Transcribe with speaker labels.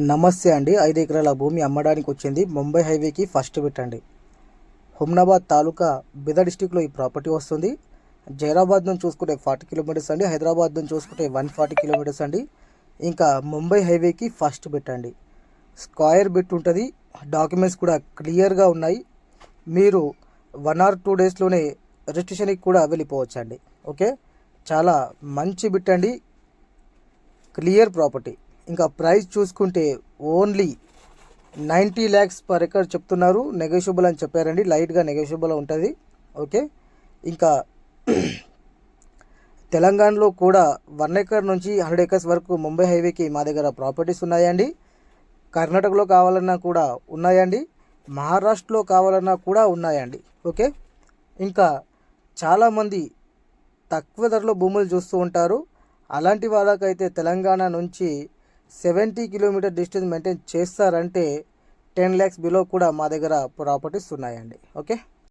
Speaker 1: నమస్తే అండి. ఐదు ఎకరాల భూమి అమ్మడానికి వచ్చింది. ముంబై హైవేకి ఫస్ట్ పెట్టండి. హుమ్నాబాద్ తాలూకా బిద డిస్టిక్లో ఈ ప్రాపర్టీ వస్తుంది. జైరాబాద్ నుంచి చూసుకుంటే ఫార్టీ కిలోమీటర్స్ అండి. హైదరాబాద్ నుంచి చూసుకుంటే వన్ ఫార్టీ కిలోమీటర్స్ అండి. ఇంకా ముంబై హైవేకి ఫస్ట్ పెట్టండి. స్క్వేర్ బిట్ ఉంటుంది. డాక్యుమెంట్స్ కూడా క్లియర్గా ఉన్నాయి. మీరు వన్ ఆర్ టూ డేస్లోనే రిజిస్ట్రేషన్కి కూడా వెళ్ళిపోవచ్చు అండి ఓకే? చాలా మంచి బిట్ అండి. Clear property. ఇంకా ప్రైస్ చూసుకుంటే only ninety lakhs per acre చెప్తున్నారు. నెగోషియబుల్ అని చెప్పారండి. లైట్గా నెగోషియబుల్ ఉంటుంది. ఓకే? ఇంకా తెలంగాణలో కూడా వన్ ఎకర్ నుంచి హండ్రెడ్ ఎకర్స్ వరకు ముంబై హైవేకి మా దగ్గర ప్రాపర్టీస్ ఉన్నాయండి. కర్ణాటకలో కావాలన్నా కూడా ఉన్నాయండి. మహారాష్ట్రలో కావాలన్నా కూడా ఉన్నాయండి. ఓకే? ఇంకా చాలామంది తక్కువ ధరలో భూములు చూస్తూ ఉంటారు. అలాంటి వాళ్ళకైతే తెలంగాణ నుంచి సెవెంటీ కిలోమీటర్ డిస్టెన్స్ మెయింటైన్ చేస్తారంటే టెన్ ల్యాక్స్ బిలో కూడా మా దగ్గర ప్రాపర్టీస్ ఉన్నాయండి. ఓకే?